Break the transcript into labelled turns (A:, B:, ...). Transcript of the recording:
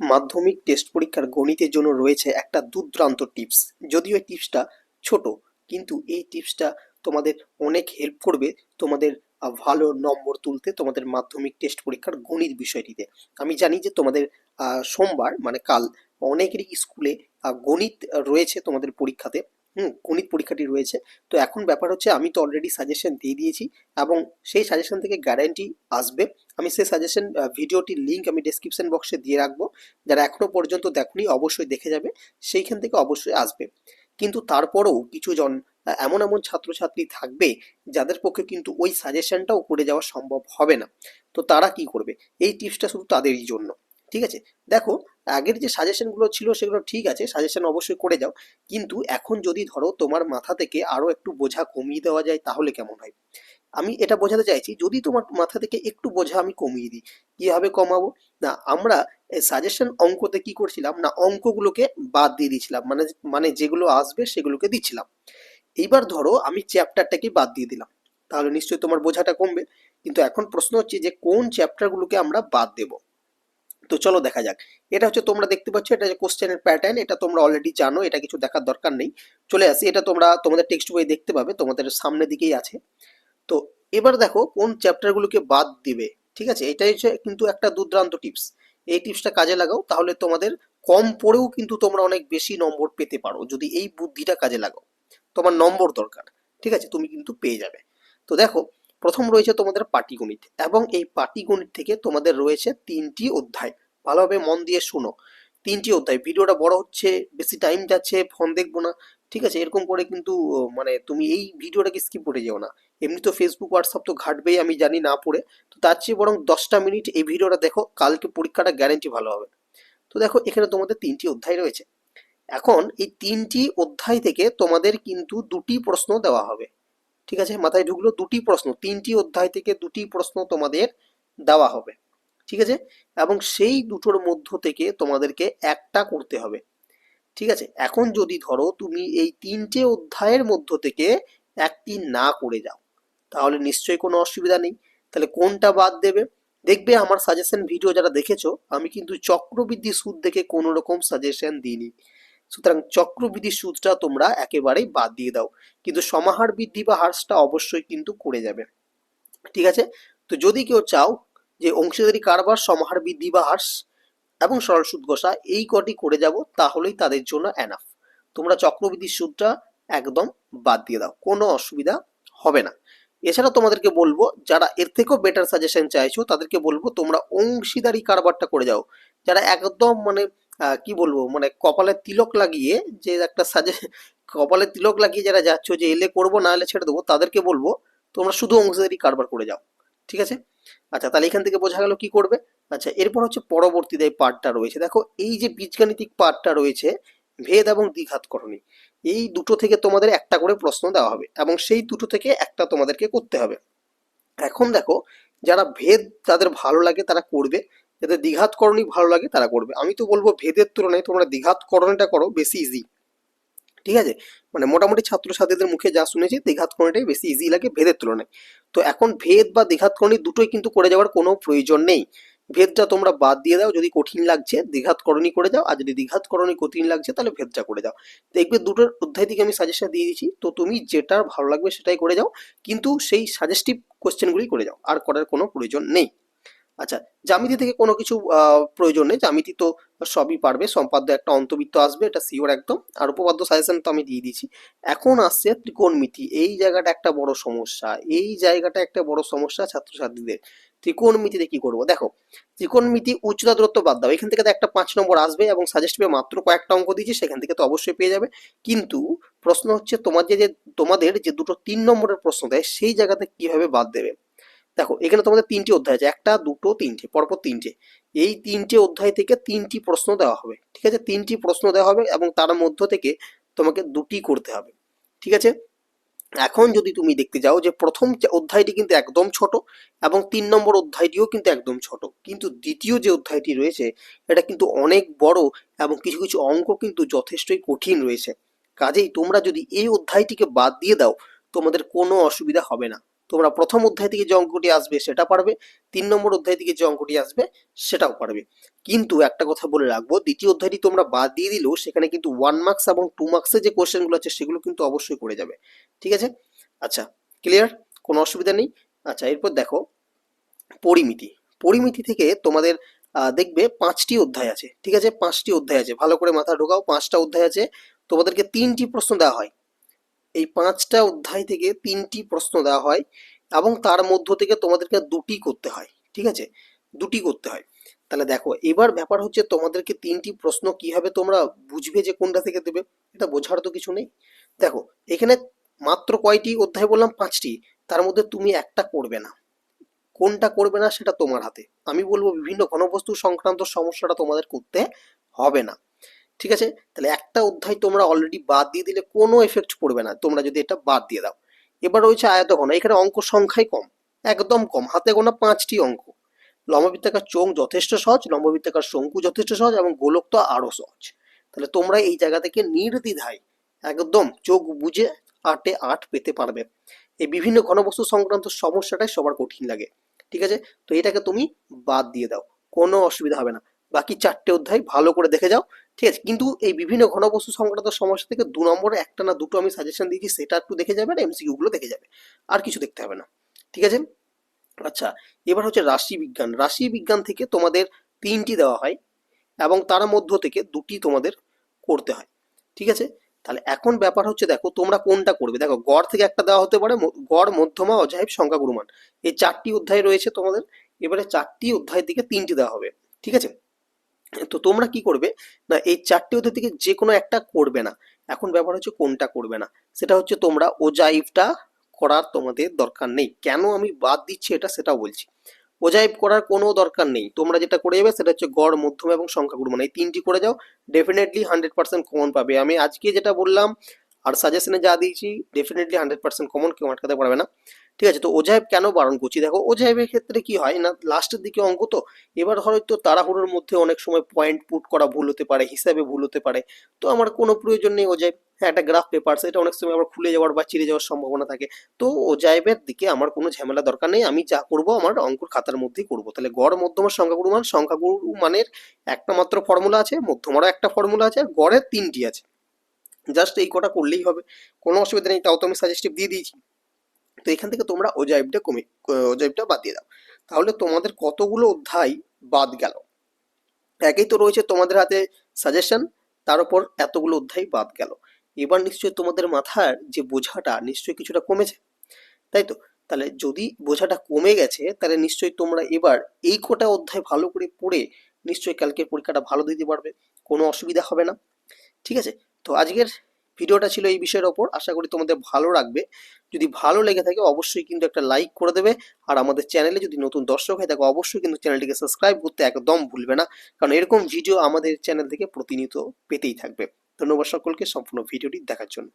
A: মাধ্যমিক টেস্ট পরীক্ষার গণিতের জন্য রয়েছে একটা দুর্দান্ত টিপস যদিও এই টিপসটা ছোট, কিন্তু এই টিপসটা তোমাদের অনেক হেল্প করবে তোমাদের ভালো নম্বর তুলতে তোমাদের মাধ্যমিক টেস্ট পরীক্ষার গণিত বিষয়টিতে। আমি জানি যে তোমাদের সোমবার মানে কাল, অনেকেরই স্কুলে গণিত রয়েছে তোমাদের পরীক্ষাতে। হুম, গণিত পরীক্ষাটি রয়েছে। তো এখন ব্যাপার হচ্ছে আমি তো অলরেডি সাজেশন দিয়ে দিয়েছি এবং সেই সাজেশন থেকে গ্যারান্টি আসবে। আমি সেই সাজেশন ভিডিওটির লিঙ্ক আমি ডেসক্রিপশন বক্সে দিয়ে রাখব। যারা এখনও পর্যন্ত দেখনি, অবশ্যই দেখে যাবে। সেইখান থেকে অবশ্যই আসবে। কিন্তু তারপরেও কিছু জন এমন এমন ছাত্রছাত্রী থাকবে, যাদের পক্ষে কিন্তু ওই সাজেশনটাও করে যাওয়া সম্ভব হবে না। তো তারা কি করবে? এই টিপসটা শুধু তাদেরই জন্য। ঠিক আছে? দেখো, আগের যে সাজেশনগুলো ছিল, সেগুলো ঠিক আছে। সাজেশন অবশ্যই করে যাও। কিন্তু এখন যদি ধরো তোমার মাথা থেকে আরও একটু বোঝা কমিয়ে দেওয়া যায়, তাহলে কেমন হয়? আমি এটা বোঝাতে চাইছি, যদি তোমার মাথা থেকে একটু বোঝা আমি কমিয়ে দিই, কীভাবে কমাবো? না, আমরা সাজেশন অঙ্কতে কি করছিলাম? না, অঙ্কগুলোকে বাদ দিয়ে দিয়েছিলাম মানে মানে যেগুলো আসবে সেগুলোকে দিচ্ছিলাম। এইবার ধরো আমি চ্যাপ্টারটাকে বাদ দিয়ে দিলাম, তাহলে নিশ্চয়ই তোমার বোঝাটা কমবে। কিন্তু এখন প্রশ্ন হচ্ছে যে, কোন চ্যাপ্টারগুলোকে আমরা বাদ দেব? তো চলো দেখা যাক। এটা হচ্ছে তোমরা দেখতে পাচ্ছ, এটা যে কোশ্চেনের প্যাটার্ন এটা তোমরা অলরেডি জানো, এটা কিছু দেখার দরকার নেই। চলে আসি, এটা তোমরা তোমাদের টেক্সট বই দেখতে পাবে, তোমাদের সামনের দিকেই আছে। তো এবার দেখো কোন চ্যাপ্টারগুলোকে বাদ দিবে, ঠিক আছে? এটাই হচ্ছে কিন্তু একটা দুর্দান্ত টিপস এই টিপসটা কাজে লাগাও, তাহলে তোমাদের কম পড়েও কিন্তু তোমরা অনেক বেশি নম্বর পেতে পারো, যদি এই বুদ্ধিটা কাজে লাগাও। তোমার নম্বর দরকার, ঠিক আছে? তুমি কিন্তু পেয়ে যাবে। তো দেখো, প্রথম রয়েছে তোমাদের পাটিগণিত, এবং এই পাটিগণিত থেকে তোমাদের রয়েছে তিনটি অধ্যায়। ভালোভাবে মন দিয়ে শোনো। তিনটি অধ্যায়। ভিডিওটা বড় হচ্ছে, বেশি টাইম যাচ্ছে ফোন দেখব না। ঠিক আছে? এরকম করে কিন্তু মানে তুমি এই ভিডিওটাকে স্কিপ করে যেও না। এমনি তো ফেসবুক হোয়াটসঅ্যাপ তো ঘাটবেই, আমি জানি না পড়ে। তো তার চেয়ে বরং দশটা মিনিট এই ভিডিওটা দেখো, কালকে পরীক্ষাটা গ্যারেন্টি ভালো হবে। তো দেখো, এখানে তোমাদের তিনটি অধ্যায় রয়েছে। এখন এই তিনটি অধ্যায় থেকে তোমাদের কিন্তু দুটি প্রশ্ন দেওয়া হবে। ঠিক আছে? মাথায় ঢুকলো দুটি প্রশ্ন, তিনটি অধ্যায় থেকে দুটি প্রশ্ন তোমাদের দেওয়া হবে। ঠিক আছে? এবং সেই দুটোর মধ্য থেকে তোমাদেরকে একটা করতে হবে। ঠিক আছে? এখন যদি ধরো তুমি এই তিনটে অধ্যায়ের মধ্য থেকে একটি না করে যাও তাহলে নিশ্চয়ই কোনো অসুবিধা নেই। তাহলে কোনটা বাদ দেবে? দেখবে আমার সাজেশন ভিডিও যারা দেখেছ আমি কিন্তু চক্রবৃদ্ধি সুদ দেখে কোনো রকম সাজেশন দিইনি। সুতরাং চক্রবৃদ্ধি সুদটা তোমরা একেবারেই বাদ দিয়ে দাও। কিন্তু সমাহার বৃদ্ধি বা হ্রাসটা অবশ্যই কিন্তু করে যাবে। ঠিক আছে? তো যদি কেউ চাও যে অংশীদারি কারবার সমাহার বৃদ্ধি বা হ্রাস এবং সরল সুদ ঘষা, এই কটি করে যাব, তাহলেই তাদের জন্য এনাফ তোমরা চক্রবৃদ্ধি সুদটা একদম বাদ দিয়ে দাও, কোনো অসুবিধা হবে না। এছাড়া তোমাদেরকে বলব, যারা এর থেকেও বেটার সাজেশন চাইছো, তাদেরকে বলব, তোমরা অংশীদারি কারবারটা করে যাও। যারা একদম মানে কি বলব মানে কপালে তিলক লাগিয়ে যে একটা সাজে, কপালে তিলক লাগিয়ে যারা যাচ্ছ যে এলে করব, না এলে ছেড়ে দেবো, তাদেরকে বলব, তোমরা শুধু অংশীদারি কারবার করে যাও। ঠিক আছে? আচ্ছা তাহলে এখান থেকে বোঝা গেল কি করবে? আচ্ছা এরপর হচ্ছে পরবর্তীতে এই পার্টটা রয়েছে, দেখো এই যে বীজগাণিতিক পার্টটা রয়েছে, ভেদ এবং দ্বিঘাতকরণী, এই দুটো থেকে তোমাদের একটা করে প্রশ্ন দেওয়া হবে এবং সেই দুটো থেকে একটা তোমাদেরকে করতে হবে। এখন দেখো, যারা ভেদ তাদের ভালো লাগে তারা করবে, যাদের দ্বিঘাতকরণী ভালো লাগে তারা করবে। আমি তো বলব ভেদের তুলনায় তোমরা দ্বিঘাতকরণীটা করো, বেশি ইজি ঠিক আছে? মানে মোটামুটি ছাত্রছাত্রীদের মুখে যা শুনেছি, দ্বিঘাতকরণীটাই বেশি ইজি লাগে ভেদের তুলনায়। তো এখন ভেদ বা দ্বিঘাতকরণী দুটোই কিন্তু করে যাওয়ার কোনো প্রয়োজন নেই। ভেদটা তোমরা বাদ দিয়ে দাও। যদি কঠিন লাগছে, দ্বিঘাত করণী করে যাও, আর যদি দ্বিঘাত করণী কঠিন লাগছে, তাহলে ভেদটা করে যাও। দেখবে দুটোর অধ্যায় থেকে আমি সাজেশন দিয়ে দিচ্ছি তো তুমি যেটা ভালো লাগবে সেটাই করে যাও, কিন্তু সেই সাজেস্টিভ কোশ্চেনগুলি করে যাও, আর করার কোনো প্রয়োজন নেই। আচ্ছা জ্যামিতি থেকে কোনো কিছু প্রয়োজন নেই। জ্যামিতি তো সবই পারবে। সম্পাদ্য একটা অন্তবৃত্ত আসবে, এটা সিওর একদম। আর উপপাদ্য সাজেশন তো আমি দিয়ে দিয়েছি। এখন আসছে ত্রিকোণমিতি। এই জায়গাটা একটা বড় সমস্যা। এই জায়গাটা একটা বড় সমস্যা ছাত্রছাত্রীদের। ত্রিকোণমিতিতে কি করব? দেখো, ত্রিকোণমিতি উচ্চতা দূরত্ব বাদ দাও। এখান থেকে তো একটা পাঁচ নম্বর আসবে এবং সাজেস্টিভে মাত্র কয়েকটা অঙ্ক দিয়েছি। সেখান থেকে তো অবশ্যই পেয়ে যাবে। কিন্তু প্রশ্ন হচ্ছে তোমার যে- তোমাদের যে দুটো তিন নম্বরের প্রশ্ন দেয়, সেই জায়গাতে কীভাবে বাদ দেবে? দেখো, এখানে তোমাদের তিনটি অধ্যায় আছে। একটা, দুটো, তিনটে, পরপর তিনটে। এই তিনটে অধ্যায় থেকে তিনটি প্রশ্ন দেওয়া হবে, ঠিক আছে? তিনটি প্রশ্ন দেওয়া হবে এবং তার মধ্য থেকে তোমাকে দুটি করতে হবে, ঠিক আছে? এখন যদি তুমি দেখতে যাও যে প্রথম অধ্যায়টি কিন্তু একদম ছোট এবং তিন নম্বর অধ্যায়টিও কিন্তু একদম ছোট। কিন্তু দ্বিতীয় যে অধ্যায়টি রয়েছে, এটা কিন্তু অনেক বড় এবং কিছু কিছু অঙ্ক কিন্তু যথেষ্টই কঠিন রয়েছে। কাজেই তোমরা যদি এই অধ্যায়টিকে বাদ দিয়ে দাও, তোমাদের কোনো অসুবিধা হবে না। তোমরা প্রথম অধ্যায় থেকে যে অঙ্কটি আসবে সেটা পারবে, তিন নম্বর অধ্যায় থেকে যে অঙ্কটি আসবে সেটাও পারবে। কিন্তু একটা কথা বলে রাখব, দ্বিতীয় অধ্যায়টি তোমরা বাদ দিয়ে দিলেও সেখানে কিন্তু ওয়ান মার্কস এবং টু মার্কসের যে কোশ্চেনগুলো আছে সেগুলো কিন্তু অবশ্যই করে যাবে। ঠিক আছে? আচ্ছা ক্লিয়ার কোনো অসুবিধা নেই? আচ্ছা এরপর দেখো, পরিমিতি। পরিমিতি থেকে তোমাদের দেখবে পাঁচটি অধ্যায় আছে। ঠিক আছে? পাঁচটি অধ্যায় আছে। ভালো করে মাথা ঢোকাও, পাঁচটা অধ্যায় আছে। তোমাদেরকে তিনটি প্রশ্ন দেওয়া হয়। এই পাঁচটা অধ্যায় থেকে তিনটি প্রশ্ন দেওয়া হয় এবং তার মধ্য থেকে তোমাদেরকে দুটি করতে হয়, ঠিক আছে? দুটি করতে হয়। তাহলে দেখো, এবার ব্যাপার হচ্ছে তোমাদেরকে তিনটি প্রশ্ন কীভাবে তোমরা বুঝবে যে কোনটা থেকে দেবে, এটা বোঝার তো কিছু নেই। দেখো, এখানে মাত্র কয়টি অধ্যায় বললাম? পাঁচটি। তার মধ্যে তুমি একটা করবে না। কোনটা করবে না সেটা তোমার হাতে। আমি বলব বিভিন্ন ঘনবস্তু সংক্রান্ত সমস্যাটা তোমাদের করতে হবে না। ঠিক আছে? তাহলে একটা অধ্যায় তোমরা অলরেডি বাদ দিয়ে দিলে কোনো এফেক্ট পড়বে না। তোমরা যদি এটা বাদ দিয়ে দাও। এবার রয়েছে আয়তঘন এখানে অঙ্ক সংখ্যাই কম, একদম কম। হাতে গোনা পাঁচটি অঙ্ক। লম্ববৃত্তাকার চোখ যথেষ্ট সহজ, লম্ববৃত্তাকার শঙ্কু যথেষ্ট সহজ এবং গোলক তো আরও সহজ। তাহলে তোমরা এই জায়গা থেকে নির্দ্বিধায় একদম চোখ বুঝে আটে আট পেতে পারবে। এই বিভিন্ন ঘনবস্তু সংক্রান্ত সমস্যাটাই সবার কঠিন লাগে। ঠিক আছে? তো এটাকে তুমি বাদ দিয়ে দাও। কোনো অসুবিধা হবে না। বাকি চারটে অধ্যায় ভালো করে দেখে যাও। ঠিক আছে? কিন্তু এই বিভিন্ন ঘনবস্তু সংক্রান্ত সমস্যা থেকে দু নম্বরে একটা না দুটো আমি সাজেশন দিয়েছি, সেটা একটু দেখে যাবে আর এমসিকিউ গুলো দেখে যাবে। আর কিছু দেখতে হবে না। ঠিক আছে? আচ্ছা এবার হচ্ছে রাশি বিজ্ঞান। রাশি বিজ্ঞান থেকে তোমাদের তিনটি দেওয়া হয় এবং তার মধ্য থেকে দুটি তোমাদের করতে হয়। ঠিক আছে? তাহলে এখন ব্যাপার হচ্ছে দেখো, তোমরা কোনটা করবে? দেখো, গড় থেকে একটা দেওয়া হতে পারে গড়, মধ্যমা অজাহিব সংখ্যা গুরুমান এই চারটি অধ্যায় রয়েছে তোমাদের। এবারে চারটি অধ্যায় থেকে তিনটি দেওয়া হবে। ঠিক আছে? তো তোমরা কি করবে? না, এই চারটি ওদের থেকে যে কোনো একটা করবে না। এখন ব্যাপার হচ্ছে কোনটা করবে না। সেটা হচ্ছে তোমরা ওজাইভটা করার তোমাদের দরকার নেই। কেন আমি বাদ দিচ্ছি এটা সেটাও বলছি। ওজাইভ করার কোনো দরকার নেই। তোমরা যেটা করে যাবে সেটা হচ্ছে গড়, মধ্যম এবং সংখ্যা গুরুমান এই তিনটি করে যাও ডেফিনেটলি হান্ড্রেড পার্সেন্ট কমন পাবে। আমি আজকে যেটা বললাম, আর সাজেশনে যা দিয়েছি ডেফিনেটলি হান্ড্রেড পার্সেন্ট কমন কেউ আটকাতে পারবে না। ঠিক আছে, তো ওজাইব কেন বারণ করছি? দেখো, ওজাইবের ক্ষেত্রে কি হয় না, লাস্টের দিকে অঙ্ক তো, এবার হয়তো তাড়াহুড়োর মধ্যে অনেক সময় পয়েন্ট পুট করা ভুল হতে পারে, হিসাবে ভুল হতে পারে, তো আমার কোনো প্রয়োজন নেই ওজাইব। হ্যাঁ একটা গ্রাফ পেপার সেটা অনেক সময় আবার খুলে যাওয়ার বা চিড়ে যাওয়ার সম্ভাবনা থাকে, তো ওজাইবের দিকে আমার কোনো ঝামেলা দরকার নেই, আমি যা করব আমার অঙ্কুর খাতার মধ্যেই করব। তাহলে গড় মধ্যমার সংখ্যাগুরু মান, সংখ্যাগুরু মানের একটা মাত্র ফর্মুলা আছে মধ্যমারও একটা ফর্মুলা আছে, আর গড়ের তিনটি আছে। জাস্ট এই কটা করলেই হবে, কোনো অসুবিধা নেই, তাও তো আমি সাজেস্টিভ দিয়ে দিয়েছি। তো এখান থেকে তোমরা ওজাইবটা কমে ওজাইবটা বাদ দিয়ে দাও। তাহলে তোমাদের কতগুলো অধ্যায় বাদ গেল? একেই তো রয়েছে তোমাদের হাতে সাজেশন তার উপর এতগুলো অধ্যায় বাদ গেল। এবার নিশ্চয়ই তোমাদের মাথার যে বোঝাটা নিশ্চয়ই কিছুটা কমেছে। তাই তো? তাহলে যদি বোঝাটা কমে গেছে, তাহলে নিশ্চয়ই তোমরা এবার এই কটা অধ্যায় ভালো করে পড়ে নিশ্চয়ই কালকের পরীক্ষাটা ভালো দিতে পারবে। কোনো অসুবিধা হবে না। ঠিক আছে? তো আজকের ভিডিওটা ছিল এই বিষয়ের ওপর। আশা করি তোমাদের ভালো লাগবে। যদি ভালো লেগে থাকে, অবশ্যই কিন্তু একটা লাইক করে দেবে। আর আমাদের চ্যানেলে যদি নতুন দর্শক হয়ে থাকে অবশ্যই কিন্তু চ্যানেলটিকে সাবস্ক্রাইব করতে একদম ভুলবে না। কারণ এরকম ভিডিও আমাদের চ্যানেল থেকে প্রতিনিয়ত পেতেই থাকবে। ধন্যবাদ সকলকে, সম্পূর্ণ ভিডিওটি দেখার জন্য।